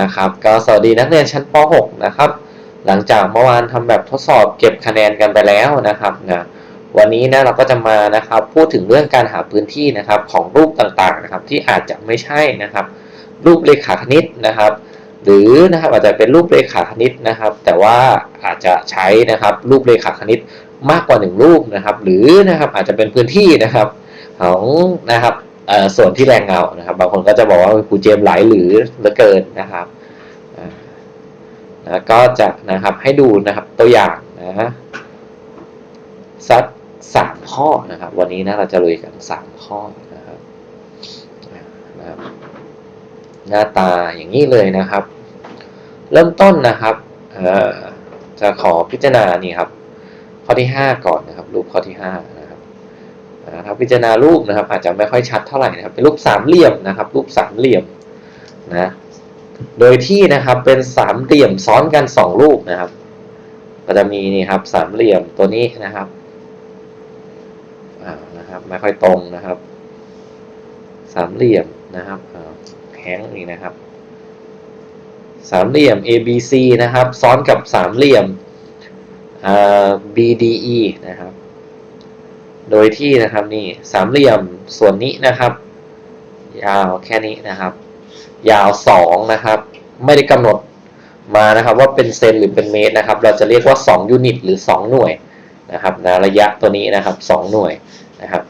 นะครับ ก็สวัสดีนักเรียนชั้นป .6 นะครับ หลังจากเมื่อวานทำแบบทดสอบเก็บคะแนนกันไปแล้วนะครับนะวันนี้นะเราก็จะมานะครับพูดถึงเรื่องการหาพื้นที่นะครับของรูปต่างๆนะครับ ที่อาจจะไม่ใช่นะครับ รูปเลขาคณิตนะครับ หรือนะครับอาจจะเป็นรูปเลขาคณิตนะครับ แต่ว่าอาจจะใช้นะครับรูปเลขาคณิตมากกว่าหนึ่งรูปนะครับ หรือนะครับอาจจะเป็นพื้นที่นะครับของนะครับ ส่วนที่แรงเงานะครับ บางคนก็จะบอกว่าครูเจมส์หลหรือเหลือเกินนะครับแล้วก็จะนะครับให้ดูนะครับตัวอย่างนะสักสามข้อนะครับ วันนี้นะเราจะลุยกันสามข้อนะครับนะครับ หน้าตาอย่างนี้เลยนะครับ เริ่มต้นนะครับจะขอพิจารณานี่ครับ ข้อที่ 5 ก่อนนะครับ รูปข้อที่5นะ นะครับพิจารณารูปนะครับ อาจจะไม่ค่อยชัดเท่าไหร่นะครับเป็นรูปสามเหลี่ยมนะครับ รูปสามเหลี่ยมนะโดยที่นะครับเป็นสามเหลี่ยมซ้อนกันสองรูปนะครับ ก็จะมีนี่ครับสามเหลี่ยมตัวนี้นะครับอ่านะครับไม่ค่อยตรงนะครับ สามเหลี่ยมนะครับแข้งนี่นะครับสามเหลี่ยม ABC นะครับ ซ้อนกับสามเหลี่ยม BDE นะครับ โดยที่นะครับนี่สามเหลี่ยมส่วนนี้นะครับ ยาวแค่นี้นะครับ ยาว2นะครับ ไม่ได้กำหนดมานะครับว่าเป็นเซนหรือเป็นเมตรนะครับ เราจะเรียกว่า 2 ยูนิต หรือ 2 หน่วยนะครับนะระยะตัวนี้นะครับ 2 หน่วยนะครับ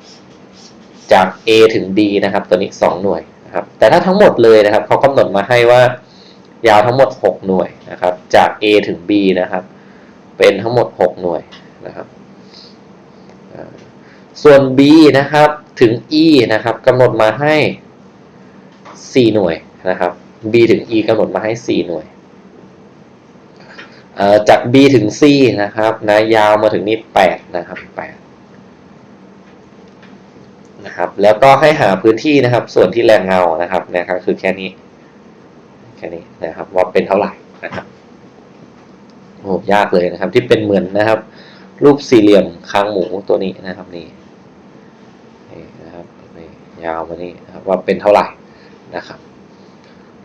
จาก A ถึง D นะครับ ตัวนี้ 2 หน่วยนะครับ แต่ถ้าทั้งหมดเลยนะครับเขากำหนดมาให้ว่ายาวทั้งหมด 6 หน่วยนะครับ จาก A ถึง B นะครับ เป็นทั้งหมด 6 หน่วยนะครับ ส่วน B นะครับถึง E นะครับกำหนดมาให้ 4 หน่วยนะครับ B ถึง E กำหนดมาให้ 4 หน่วย จาก B ถึง C นะครับนะยาวมาถึงนี่ 8 นะครับ 8 นะครับ แล้วก็ให้หาพื้นที่นะครับ ส่วนที่แรงเงานะครับนะครับคือแค่นี้ แค่นี้นะครับว่าเป็นเท่าไหร่นะครับโอ้ยากเลยนะครับที่เป็นเหมือนนะครับ รูปสี่เหลี่ยมคางหมูตัวนี้นะครับนี่ นี่ยาวมานี่นะครับว่าเป็นเท่าไหร่นะครับ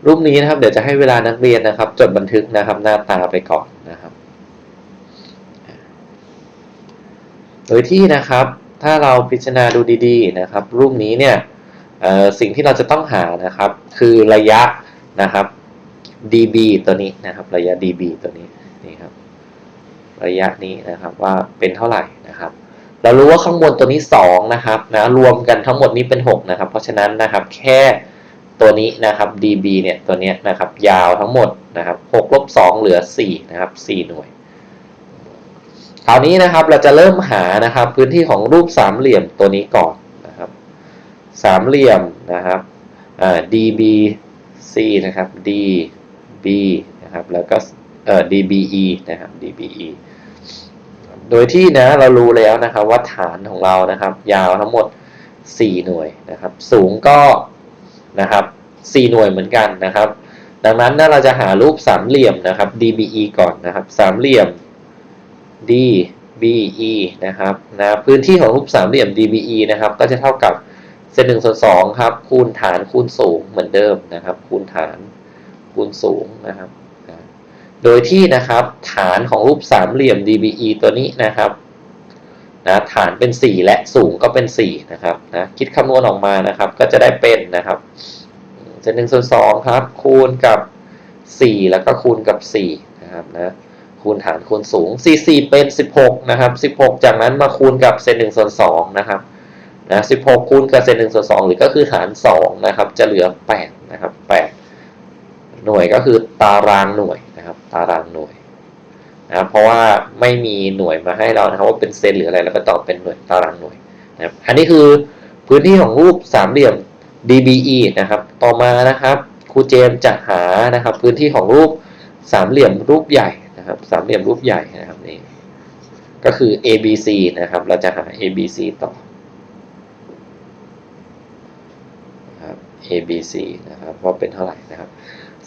รูปนี้นะครับเดี๋ยวจะให้เวลานักเรียนนะครับ จดบันทึกนะครับหน้าตาไปก่อนนะครับ โดยที่นะครับถ้าเราพิจารณาดูดีๆนะครับ รูปนี้เนี่ยสิ่งที่เราจะต้องหานะครับ คือระยะนะครับ dB ตัวนี้นะครับ ระยะ dB ตัวนี้นี่ครับ ระยะนี้นะครับว่าเป็นเท่าไหร่นะครับ เรารู้ว่าข้างบนตัวนี้ 2 นะครับนะรวมกันทั้งหมดนี้เป็น 6 นะครับ เพราะฉะนั้นนะครับแค่ตัวนี้นะครับ dB เนี่ยตัวนี้นะครับยาวทั้งหมดนะครับ6ลบ2เหลือ 4 นะครับ 4 หน่วยคราวนี้นะครับเราจะเริ่มหานะครับพื้นที่ของรูปสามเหลี่ยมตัวนี้ก่อนนะครับสามเหลี่ยมนะครับอ่า dB C นะครับ D B นะครับแล้วก็เอ่อ DBE นะครับ DBE โดยที่นะเรารู้แล้วนะครับว่าฐานของเรานะครับ ยาวทั้งหมด 4 หน่วยนะครับ สูงก็นะครับ 4 หน่วยเหมือนกันนะครับ ดังนั้นนะเราจะหารูปสามเหลี่ยมนะครับ DBE ก่อนนะครับ สามเหลี่ยม DBE นะครับนะพื้นที่ของรูปสามเหลี่ยม DBE นะครับ ก็จะเท่ากับเศษหนึ่งส่วนสองครับ คูณฐานคูณสูงเหมือนเดิมนะครับ คูณฐานคูณสูงนะครับ โดยที่นะครับฐานของรูปสามเหลี่ยม DBE ตัวนี้นะครับนะฐานเป็น 4 และสูงก็เป็น4นะครับนะคิดคำนวณออกมานะครับ ก็จะได้เป็นนะครับเศษหนึ่งส่วนสองครับ คูณกับ 4 แล้วก็คูณกับ4นะครับนะคูณฐานคูณสูง 4 4 เป็น 16 นะครับ 16 จากนั้นมาคูณกับเศษหนึ่งส่วนสองนะครับนะ16 คูณกับเศษหนึ่งส่วนสองหรือก็คือฐาน2นะครับ จะเหลือ 8 นะครับ 8 หน่วยก็คือตารางหน่วย นะครับ ตารางหน่วยนะครับเพราะว่าไม่มีหน่วยมาให้เรานะครับว่าเป็นเซนหรืออะไรแล้วก็ตอบเป็นหน่วยตารางหน่วยนะครับอันนี้คือพื้นที่ของรูปสามเหลี่ยม DBE นะครับ ต่อมานะครับครูเจมจะหานะครับ พื้นที่ของรูปสามเหลี่ยมรูปใหญ่นะครับ สามเหลี่ยมรูปใหญ่นะครับนี่ก็คือ ABC นะครับ เราจะหา ABC ต่อ ABC นะครับว่าเป็นเท่าไหร่นะครับ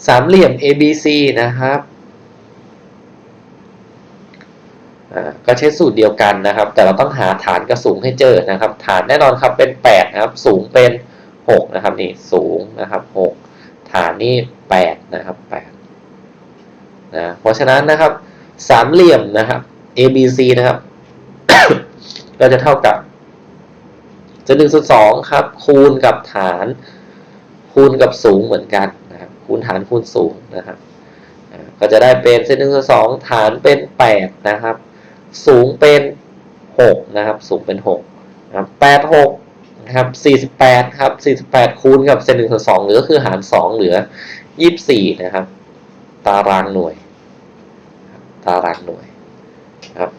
สามเหลี่ยม ABC นะครับ ก็ใช้สูตรเดียวกันนะครับ แต่เราต้องหาฐานกับสูงให้เจอนะครับ ฐานแน่นอนครับเป็น 8 นะครับ สูงเป็น 6 นะครับนี่สูงนะครับ 6ฐฐานนี่แปดนะครับแปดนะเพราะฉะนั้นนะครับสามเหลี่ยมนะครับ ABC นะครับ ก็จะเท่ากับจะหนึ่งส่วนสองครับ คูณกับฐาน คูณกับสูงเหมือนกันนะครับ คูณฐานคูณสูงนะครับก็จะได้เป็นเส้นหนึ่งส่วนสองฐานเป็นแปดนะครับ สูงเป็นหกนะครับสูงเป็นหกนะครับแปดหกนะครับสี่สิบแปดครับสี่สิบแปดคูณกับเส้นหนึ่งส่วนสองเหลือคือหารสองเหลือยี่สิบสี่นะครับ ตารางหน่วย ตารางหน่วยครับ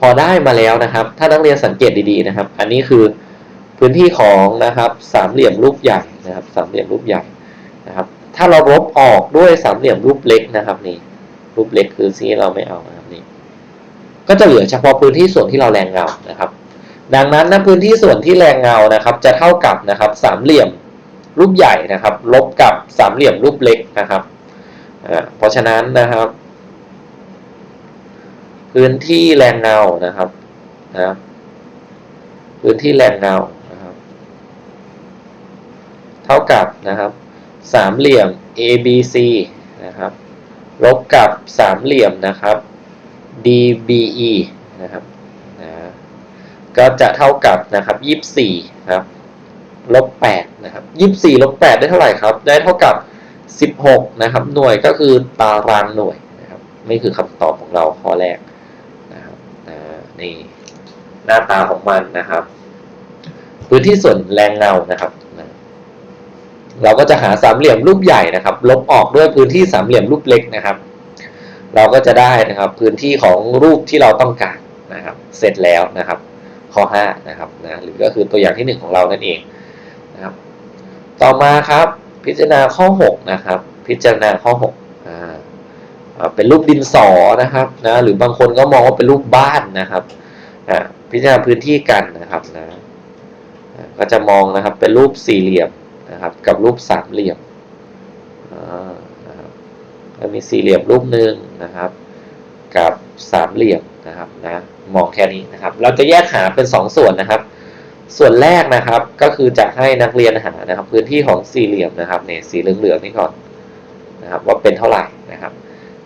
พอได้มาแล้วนะครับ ถ้านักเรียนสังเกตดีๆนะครับ อันนี้คือพื้นที่ของนะครับสามเหลี่ยมรูปใหญ่นะครับสามเหลี่ยมรูปใหญ่นะครับ ถ้าเราลบออกด้วยสามเหลี่ยมรูปเล็กนะครับนี่รูปเล็กคือสีเราไม่เอานะครับนี่ ก็จะเหลือเฉพาะพื้นที่ส่วนที่เราแรงเงานะครับ ดังนั้นนะพื้นที่ส่วนที่แรงเงานะครับ จะเท่ากับนะครับสามเหลี่ยมรูปใหญ่นะครับ ลบกับสามเหลี่ยมรูปเล็กนะครับเพราะฉะนั้นนะครับ พื้นที่แรงเงานะครับนะพื้นที่แรงเงานะครับ เท่ากับนะครับสามเหลี่ยม ABC นะครับ ลบกับสามเหลี่ยมนะครับ DBE นะครับนะก็จะเท่ากับนะครับยี่สี่ครับลบแปดนะครับยี่สี่ลบแปดได้เท่าไหร่ครับ ได้เท่ากับสิบหกนะครับ หน่วยก็คือตารางหน่วยนะครับนี่คือคำตอบของเราข้อแรกนะครับอ่านี่หน้าตาของมันนะครับ พื้นที่ส่วนแรงเงานะครับนะเราก็จะหาสามเหลี่ยมรูปใหญ่นะครับ ลบออกด้วยพื้นที่สามเหลี่ยมรูปเล็กนะครับ เราก็จะได้นะครับพื้นที่ของรูปที่เราต้องการนะครับ เสร็จแล้วนะครับ ข้อ5นะครับนะหรือก็คือตัวอย่างที่ 1 ของเรานั่นเองนะครับ ต่อมาครับพิจารณาข้อ6นะครับ พิจารณาข้อ6อ่าอ่าเป็นรูปดินสอนะครับนะหรือบางคนก็มองว่าเป็นรูปบ้านนะครับอ่าพิจารณาพื้นที่กันนะครับนะอ่าก็จะมองนะครับเป็นรูปสี่เหลี่ยมนะครับ กับรูปสามเหลี่ยมอ่า มีสี่เหลี่ยมรูปหนึ่งนะครับ กับสามเหลี่ยมนะครับนะมองแค่นี้นะครับ เราจะแยกหาเป็น 2 ส่วนนะครับ ส่วนแรกนะครับก็คือจะให้นักเรียนหานะครับ พื้นที่ของสี่เหลี่ยมนะครับเนี่ยสีเหลืองๆนี่ก่อนนะครับว่าเป็นเท่าไหร่นะครับ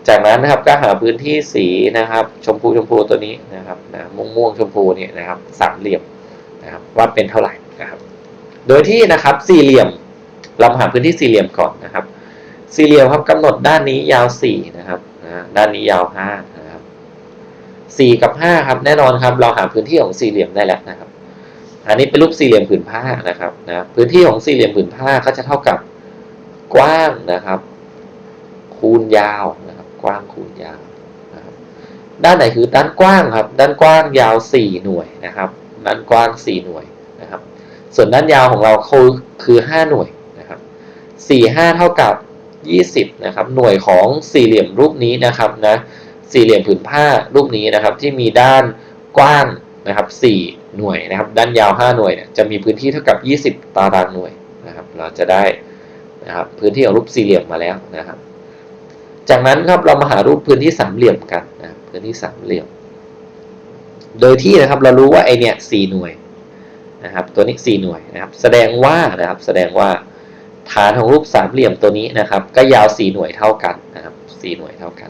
จากนั้นนะครับก็หาพื้นที่สีนะครับ ชมพูชมพูตัวนี้นะครับนะม่วงม่วงชมพูเนี่ยนะครับสามเหลี่ยมนะครับว่าเป็นเท่าไหร่นะครับ โดยที่นะครับสี่เหลี่ยมเราหาพื้นที่สี่เหลี่ยมก่อนนะครับ สี่เหลี่ยมครับกำหนดด้านนี้ยาวสี่นะครับนะด้านนี้ยาวห้านะครับสี่กับห้าครับแน่นอนครับ เราหาพื้นที่ของสี่เหลี่ยมได้แล้วนะครับ อันนี้เป็นรูปสี่เหลี่ยมผืนผ้านะครับนะพื้นที่ของสี่เหลี่ยมผืนผ้าก็จะเท่ากับกว้างนะครับ คูณยาวนะครับ กว้างคูณยาวนะครับด้านไหนคือด้านกว้างครับ ด้านกว้างยาวสี่หน่วยนะครับ ด้านกว้างสี่หน่วยนะครับ ส่วนด้านยาวของเราคือคือห้าหน่วยนะครับสี่ห้าเท่ากับ ยี่สิบนะครับหน่วยของสี่เหลี่ยมรูปนี้นะครับนะสี่เหลี่ยมผืนผ้ารูปนี้นะครับที่มีด้านกว้างนะครับสี่หน่วยนะครับด้านยาวห้าหน่วยเนี่ยจะมีพื้นที่เท่ากับยี่สิบตารางหน่วยนะครับเราจะได้นะครับพื้นที่ของรูปสี่เหลี่ยมมาแล้วนะครับ จากนั้นครับเรามาหารูปพื้นที่สามเหลี่ยมกันนะพื้นที่สามเหลี่ยม โดยที่นะครับเรารู้ว่าไอเนี่ยสี่หน่วยนะครับตัวนี้สี่หน่วยนะครับแสดงว่านะครับแสดงว่า ฐานของรูปสามเหลี่ยมตัวนี้นะครับ ก็ยาวสี่หน่วยเท่ากันนะครับสี่หน่วยเท่ากัน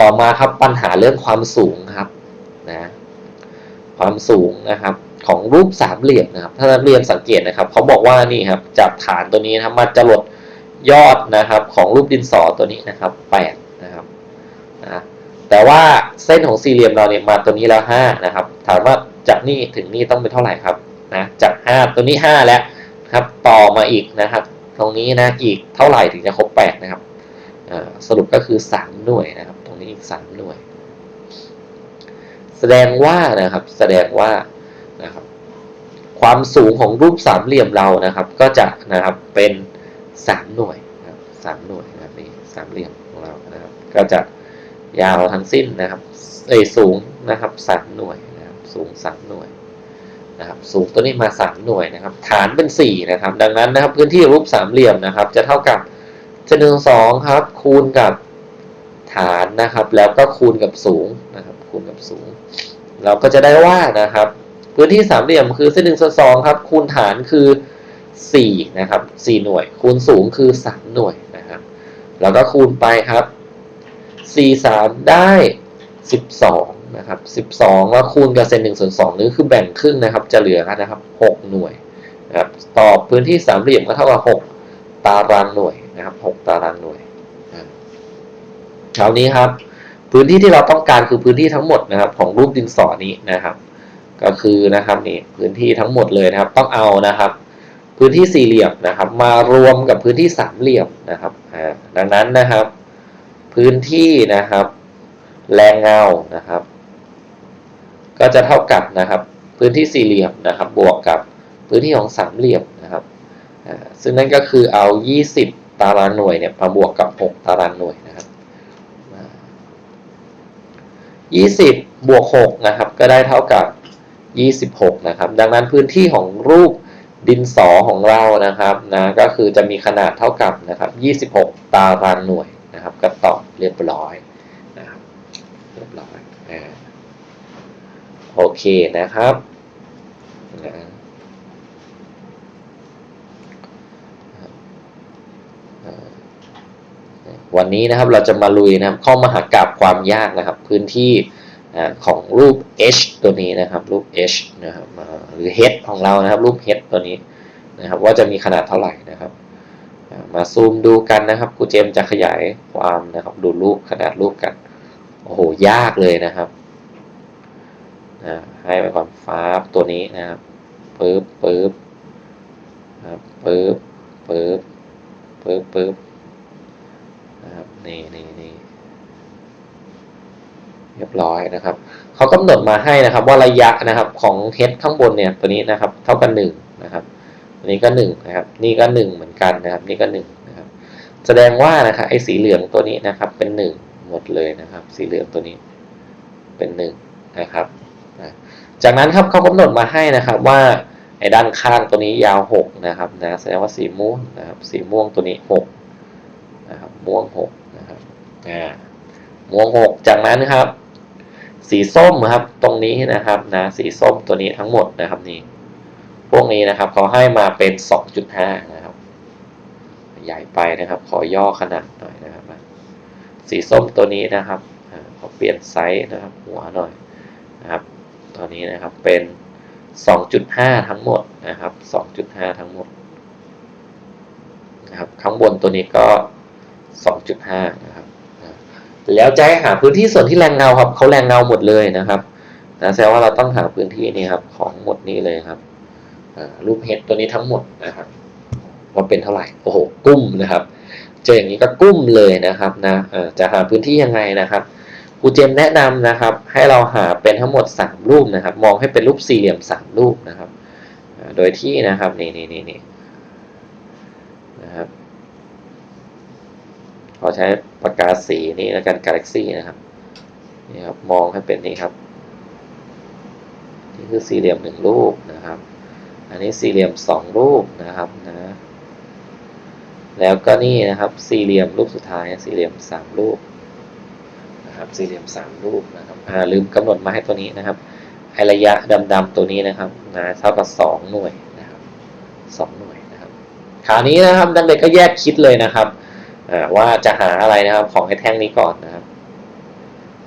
ต่อมาครับปัญหาเรื่องความสูงครับนะความสูงนะครับของรูปสามเหลี่ยมนะครับ ถ้านักเรียนสังเกตนะครับเขาบอกว่านี่ครับจากฐานตัวนี้นะครับมาจรดยอดนะครับของรูปดินสอตัวนี้นะครับแปดนะครับนะแต่ว่าเส้นของสี่เหลี่ยมเราเนี่ยมาตัวนี้แล้วห้านะครับ ถามว่าจากนี่ถึงนี่ต้องเป็นเท่าไหร่ครับนะจากห้าตัวนี้ห้าแล้ว ครับต่อมาอีกนะครับ ตรงนี้นะอีกเท่าไหร่ถึงจะครบแปดนะครับสรุปก็คือสามหน่วยนะครับ ตรงนี้อีกสามหน่วย แสดงว่านะครับแสดงว่านะครับความสูงของรูปสามเหลี่ยมเรานะครับ ก็จะนะครับเป็นสามหน่วยนะครับสามหน่วยนะครับนี่สามเหลี่ยมของเรานะครับ ก็จะยาวทั้งสิ้นนะครับเอ้ยสูงนะครับสามหน่วยนะครับสูงสามหน่วย นะครับสูงตัวนี้มาสามหน่วยนะครับ ฐานเป็นสี่นะครับ ดังนั้นนะครับพื้นที่รูปสามเหลี่ยมนะครับ จะเท่ากับเจ็ดหนึ่งสองครับ คูณกับฐานนะครับ แล้วก็คูณกับสูงนะครับ คูณกับสูง เราก็จะได้ว่านะครับ พื้นที่สามเหลี่ยมคือเส้นหนึ่งส่วนสองครับ คูณฐานคือ4นะครับ4หน่วย คูณสูงคือ 3 หน่วยนะครับ แล้วก็คูณไปครับ 4 3 ได้ 12 นะครับ12 แล้วคูณกับเศษ1ส่วน2นี่คือแบ่งครึ่งนะครับ จะเหลือนะครับ 6 หน่วยนะครับตอบพื้นที่สามเหลี่ยมก็เท่ากับ 6 ตารางหน่วยนะครับ 6 ตารางหน่วยคราวนี้ครับ พื้นที่ที่เราต้องการคือพื้นที่ทั้งหมดนะครับ ของรูปดินสอนี้นะครับ ก็คือนะครับนี่พื้นที่ทั้งหมดเลยนะครับ ต้องเอานะครับ พื้นที่สี่เหลี่ยมนะครับ มารวมกับพื้นที่สามเหลี่ยมนะครับดังนั้นนะครับ พื้นที่นะครับ แรงเงานะครับ ก็จะเท่ากับนะครับ พื้นที่สี่เหลี่ยมนะครับ บวกกับพื้นที่ของสามเหลี่ยมนะครับซึ่งนั่นก็คือเอา 20 ตารางหน่วยเนี่ยมาบวกกับ 6 ตารางหน่วยนะครับ20 บวก 6 นะครับ ก็ได้เท่ากับ 26 นะครับ ดังนั้นพื้นที่ของรูปดินสอของเรานะครับนะก็คือจะมีขนาดเท่ากับนะครับ 26 ตารางหน่วยนะครับ ก็ตอบเรียบร้อยนะครับเรียบร้อยอ่า โอเคนะครับนะวันนี้นะครับเราจะมาลุยนะครับข้อมหากราบความยากนะครับ พื้นที่ของรูป h ตัวนี้นะครับ รูป h นะครับหรือ h ของเรานะครับ รูป h ตัวนี้นะครับ ว่าจะมีขนาดเท่าไหร่นะครับ มาซูมดูกันนะครับครูเจมจะขยายความนะครับ ดูรูปขนาดรูปกันโอ้โหยากเลยนะครับ ให้ไปก่อนฟ้าตัวนี้นะครับปึ๊บปึ๊บครับปึ๊บปึ๊บปึ๊บปึ๊บนะครับนี่นี่นี่เรียบร้อยนะครับเขากำหนดมาให้นะครับ ว่าระยะนะครับของเฮดข้างบนเนี่ยตัวนี้นะครับ เท่ากันหนึ่งนะครับอันนี้ก็หนึ่งนะครับ นี่ก็หนึ่งเหมือนกันนะครับ นี่ก็หนึ่งนะครับ แสดงว่านะครับไอ้สีเหลืองตัวนี้นะครับ เป็นหนึ่งหมดเลยนะครับ สีเหลืองตัวนี้เป็นหนึ่งนะครับ จากนั้นครับเขากำหนดมาให้นะครับว่าไอ้ด้านข้างตัวนี้ยาวหกนะครับนะแสดงว่าสีม่วงนะครับสีม่วงตัวนี้หกนะครับม่วงหกนะครับอ่าม่วงหกจากนั้นครับ สีส้มครับตรงนี้นะครับนะสีส้มตัวนี้ทั้งหมดนะครับนี่พวกนี้นะครับเขาให้มาเป็น 2.5 นะครับ ใหญ่ไปนะครับ ขอย่อขนาดหน่อยนะครับ สีส้มตัวนี้นะครับขอเปลี่ยนไซส์นะครับ หัวหน่อยนะครับ ตัวนี้นะครับเป็น 2.5 ทั้งหมดนะครับ 2.5 ทั้งหมดนะครับข้างบนตัวนี้ก็ 2.5 นะครับแล้วจะให้หาพื้นที่ส่วนที่แรงเงาครับเขาแรงเงาหมดเลยนะครับนะแสดงว่าเราต้องหาพื้นที่นี้ครับของหมดนี้เลยครับรูปเห็ดตัวนี้ทั้งหมดนะครับว่าเป็นเท่าไหร่โอ้โหกุ้มนะครับ เจออย่างนี้ก็กุ้มเลยนะครับนะจะหาพื้นที่ยังไงนะครับ ครูเจมแนะนำนะครับ ให้เราหาเป็นทั้งหมด 3 รูปนะครับ มองให้เป็นรูปสี่เหลี่ยม 3 รูปนะครับ โดยที่นะครับนี่นี่นี่นี่นะครับขอใช้ปากกาสีนี่แล้วกันกาแล็กซี่นะครับนี่ครับมองให้เป็นนี่ครับนี่คือสี่เหลี่ยมหนึ่งรูปนะครับ อันนี้สี่เหลี่ยมสองรูปนะครับนะแล้วก็นี่นะครับสี่เหลี่ยมรูปสุดท้ายสี่เหลี่ยมสามรูป นะครับสี่เหลี่ยมสามรูปนะครับอ่าลืมกำหนดมาให้ตัวนี้นะครับไอระยะดำๆตัวนี้นะครับนะเท่ากับสองหน่วยนะครับสองหน่วยนะครับคราวนี้นะครับดังเด็กก็แยกคิดเลยนะครับว่าจะหาอะไรนะครับของไอ้แท่งนี้ก่อนนะครับ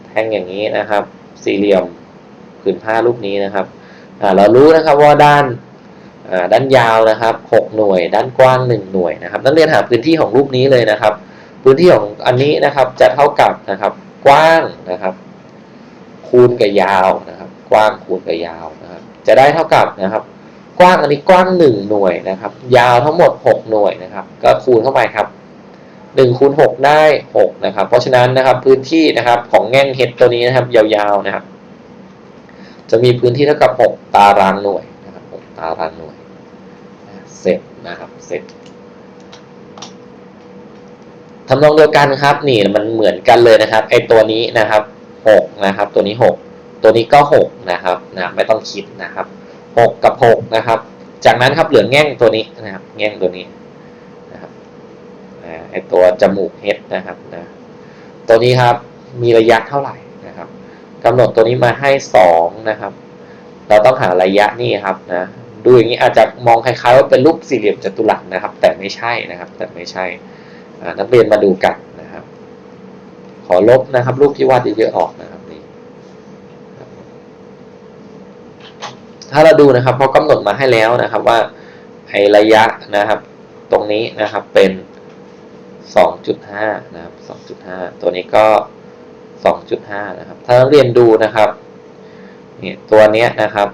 แท่งอย่างนี้นะครับ สี่เหลี่ยมผืนผ้ารูปนี้นะครับเรารู้นะครับว่าด้านด้านยาวนะครับ 6 หน่วย ด้านกว้าง 1 หน่วยนะครับ นักเรียนหาพื้นที่ของรูปนี้เลยนะครับ พื้นที่ของอันนี้นะครับจะเท่ากับนะครับ กว้างนะครับ คูณกับยาวนะครับ กว้างคูณกับยาวนะครับ จะได้เท่ากับนะครับ กว้างอันนี้กว้าง 1 หน่วยนะครับ ยาวทั้งหมด 6 หน่วยนะครับ ก็คูณเข้าไปครับ1คูณ6ได้6นะครับ เพราะฉะนั้นนะครับพื้นที่นะครับของแง่งเฮดตัวนี้นะครับ ยาวๆนะครับ จะมีพื้นที่เท่ากับ 6 ตารางหน่วยนะครับ6ตารางหน่วยเสร็จนะครับเสร็จ ทำนองเดียวกันครับ นี่มันเหมือนกันเลยนะครับไอตัวนี้นะครับ6นะครับ ตัวนี้ 6 ตัวนี้ก็6นะครับนะไม่ต้องคิดนะครับ 6 กับ6นะครับ จากนั้นครับเหลือแง่งตัวนี้นะครับ แง่งตัวนี้นะครับไอตัวจมูกเห็ดนะครับนะตัวนี้ครับมีระยะเท่าไหร่นะครับกำหนดตัวนี้มาให้ 2 นะครับ เราต้องหาระยะนี่ครับนะดูอย่างนี้อาจจะมองคล้ายๆว่าเป็นรูปสี่เหลี่ยมจัตุรัสนะครับ แต่ไม่ใช่นะครับ แต่ไม่ใช่ นักเรียนมาดูกันนะครับ ขอลบนะครับ รูปที่วาดเยอะๆออกนะครับนี่ถ้าเราดูนะครับเขากำหนดมาให้แล้วนะครับว่าไอระยะนะครับ ตรงนี้นะครับเป็น 2.5 นะครับ 2.5 ตัวนี้ก็ 2.5 นะครับ ถ้านักเรียนดูนะครับนี่ตัวเนี้ยนะครับ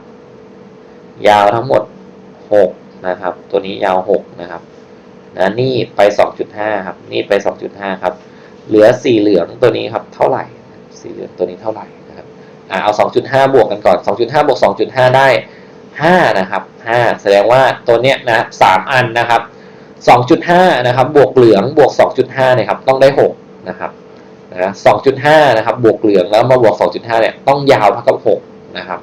ยาวทั้งหมด 6 นะครับ ตัวนี้ยาว 6 นะครับ นะนี่ไป 2.5 ครับนี่ไป 2.5 ครับ เหลือสีเหลืองตัวนี้ครับเท่าไหร่ สีเหลืองตัวนี้เท่าไหร่นะครับอ่าเอา 2.5 บวกกันก่อน 2.5 บวก 2.5 ได้ 5 นะครับ 5 แสดงว่าตัวเนี้ยนะ3อันนะครับ 2.5 นะครับ บวกเหลืองบวก 2.5 เนี่ยครับ ต้องได้ 6 นะครับนะ2.5 นะครับ บวกเหลืองแล้วมาบวก 2.5 เนี่ย ต้องยาวเท่ากับ 6 นะครับ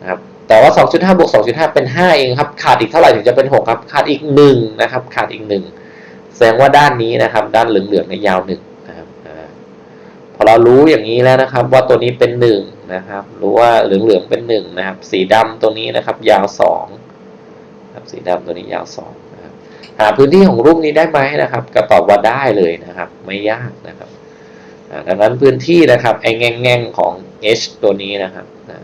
นะครับ แต่ว่า 2.5บวก2.5 เป็น 5 เองครับ ขาดอีกเท่าไหร่ถึงจะเป็น 6 ครับ ขาดอีก 1 นะครับ ขาดอีก 1 แสดงว่าด้านนี้นะครับ ด้านเหลืองๆในยยาว 1 นะครับพอเรารู้อย่างนี้แล้วนะครับ ว่าตัวนี้เป็น 1 นะครับ รู้ว่าเหลืองๆเป็น 1 นะครับ สีดำตัวนี้นะครับ ยาว2ครับ สีดำตัวนี้ยาว2นะครับ หาพื้นที่ของรูปนี้ได้ไหมนะครับ ก็ตอบว่าได้เลยนะครับ ไม่ยากนะครับดังนั้นพื้นที่นะครับ ไอ้แง่งๆของ h ตัวนี้นะครับนะ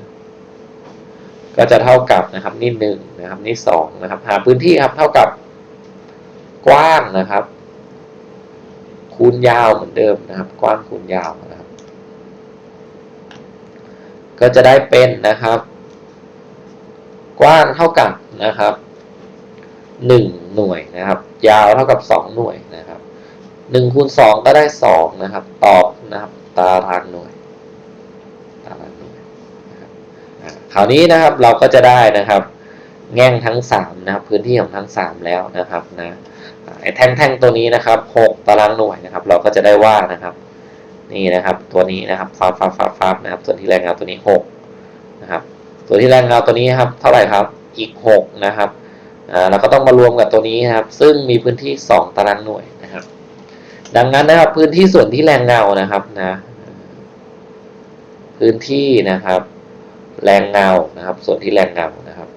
ก็จะเท่ากับนะครับนี่หนึ่งนะครับนี่สองนะครับ หาพื้นที่ครับเท่ากับกว้างนะครับ คูณยาวเหมือนเดิมนะครับ กว้างคูณยาวนะครับ ก็จะได้เป็นนะครับ กว้างเท่ากับนะครับหนึ่งหน่วยนะครับ ยาวเท่ากับสองหน่วยนะครับหนึ่งคูณสองก็ได้สองนะครับ ตอบนะครับ ตารางหน่วย ตารางหน่วยนะครับอ่า คราวนี้นะครับเราก็จะได้นะครับ แง่งทั้งสามนะครับพื้นที่ของทั้งสามแล้วนะครับนะไอ้แท่งๆตัวนี้นะครับหกตารางหน่วยนะครับ เราก็จะได้ว่านะครับ นี่นะครับตัวนี้นะครับฟ้าฟ้าฟ้าฟ้านะครับ ส่วนที่แรงเงาตัวนี้หกนะครับส่วนที่แรงเงาตัวนี้ครับ เท่าไหร่ครับอีกหกนะครับอ่าเราก็ต้องมารวมกับตัวนี้นะครับ ซึ่งมีพื้นที่ 2 ตารางหน่วยนะครับ ดังนั้นนะครับพื้นที่ส่วนที่แรงเงานะครับนะ พื้นที่นะครับ แรงเงานะครับ ส่วนที่แรงเงานะครับ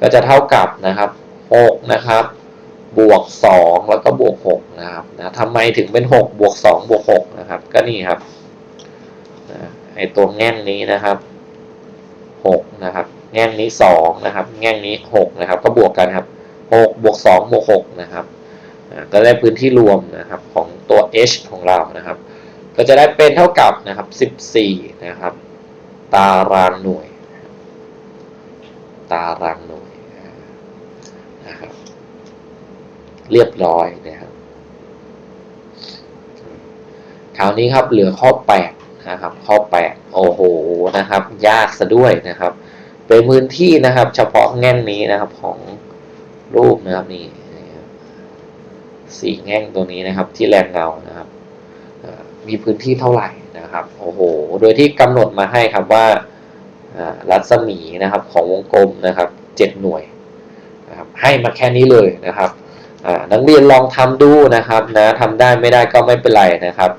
ก็จะเท่ากับนะครับ6นะครับ บวก 2 แล้วก็บวก6นะครับนะทำไมถึงเป็น 6 บวก 2 บวก6นะครับ ก็นี่ครับนะไอตัวแง่งนี้นะครับ6นะครับ แง่งนี้2นะครับ แง่งนี้6นะครับ ก็บวกกันครับ6บวก2บวก6นะครับอ่าก็ได้พื้นที่รวมนะครับของตัว h ของเรานะครับ ก็จะได้เป็นเท่ากับนะครับ 14 นะครับ ตารางหน่วย ตารางหน่วยนะครับ เรียบร้อยนะครับคราวนี้ครับเหลือข้อ 8 นะครับ ข้อ 8 โอ้โหนะครับ ยากซะด้วยนะครับ เป็นพื้นที่นะครับ เฉพาะแง่งนี้นะครับของรูปนะครับนี่สี่แง่งตัวนี้นะครับ ที่แรงเงานะครับมีพื้นที่เท่าไหร่ นะครับ โอ้โห โดยที่กำหนดมาให้ครับว่ารัศมีนะครับของวงกลมนะครับเจ็ดหน่วยนะครับให้มาแค่นี้เลยนะครับนักเรียนลองทำดูนะครับนะทำได้ไม่ได้ก็ไม่เป็นไรนะครับ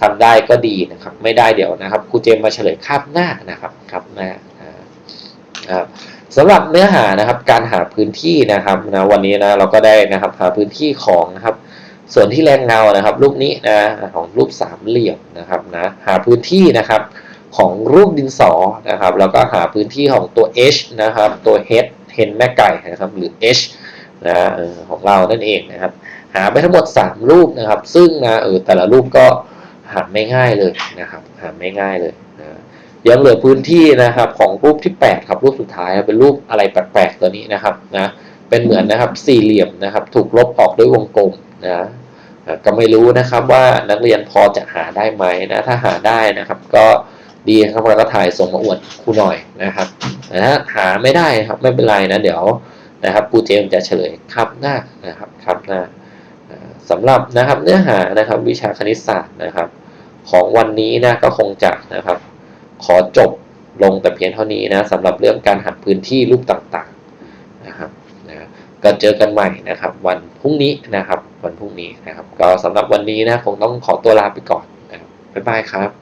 ทำได้ก็ดีนะครับ ไม่ได้เดี๋ยวนะครับครูเจมมาเฉลยคาบหน้านะครับคาบหน้านะครับสำหรับเนื้อหานะครับการหาพื้นที่นะครับนะวันนี้นะเราก็ได้นะครับหาพื้นที่ของนะครับ ส่วนที่แรงเงานะครับ รูปนี้นะของรูปสามเหลี่ยมนะครับนะหาพื้นที่นะครับของรูปดินสอนะครับ แล้วก็หาพื้นที่ของตัว h นะครับ ตัว h เห็นแม่ไก่นะครับหรือ h นะของเรานั่นเองนะครับ หาไปทั้งหมด 3 รูปนะครับ ซึ่งนะเออแต่ละรูปก็หาไม่ง่ายเลยนะครับหาไม่ง่ายเลยนะยังเหลือพื้นที่นะครับของรูปที่ 8 ครับรูปสุดท้ายครับเป็นรูปอะไรแปลกๆตัวนี้นะครับนะเป็นเหมือนนะครับสี่เหลี่ยมนะครับ ถูกลบออกด้วยวงกลม นะก็ไม่รู้นะครับว่านักเรียนพอจะหาได้ไหมนะถ้าหาได้นะครับ ก็ดีครับแล้วก็ถ่ายส่งมาอวดครูหน่อยนะครับแต่ถ้าหาไม่ได้ครับไม่เป็นไรนะเดี๋ยวนะครับครูเจมจะเฉลยครับหน้านะครับครับหน้าสำหรับนะครับเนื้อหานะครับวิชาคณิตศาสตร์นะครับ ของวันนี้นะก็คงจะนะครับ ขอจบลงแต่เพียงเท่านี้นะสำหรับเรื่องการหาพื้นที่รูปต่าง ก็เจอกันใหม่นะครับ วันพรุ่งนี้นะครับ วันพรุ่งนี้นะครับ ก็สำหรับวันนี้นะคงต้องขอตัวลาไปก่อนนะครับบ๊ายบายครับ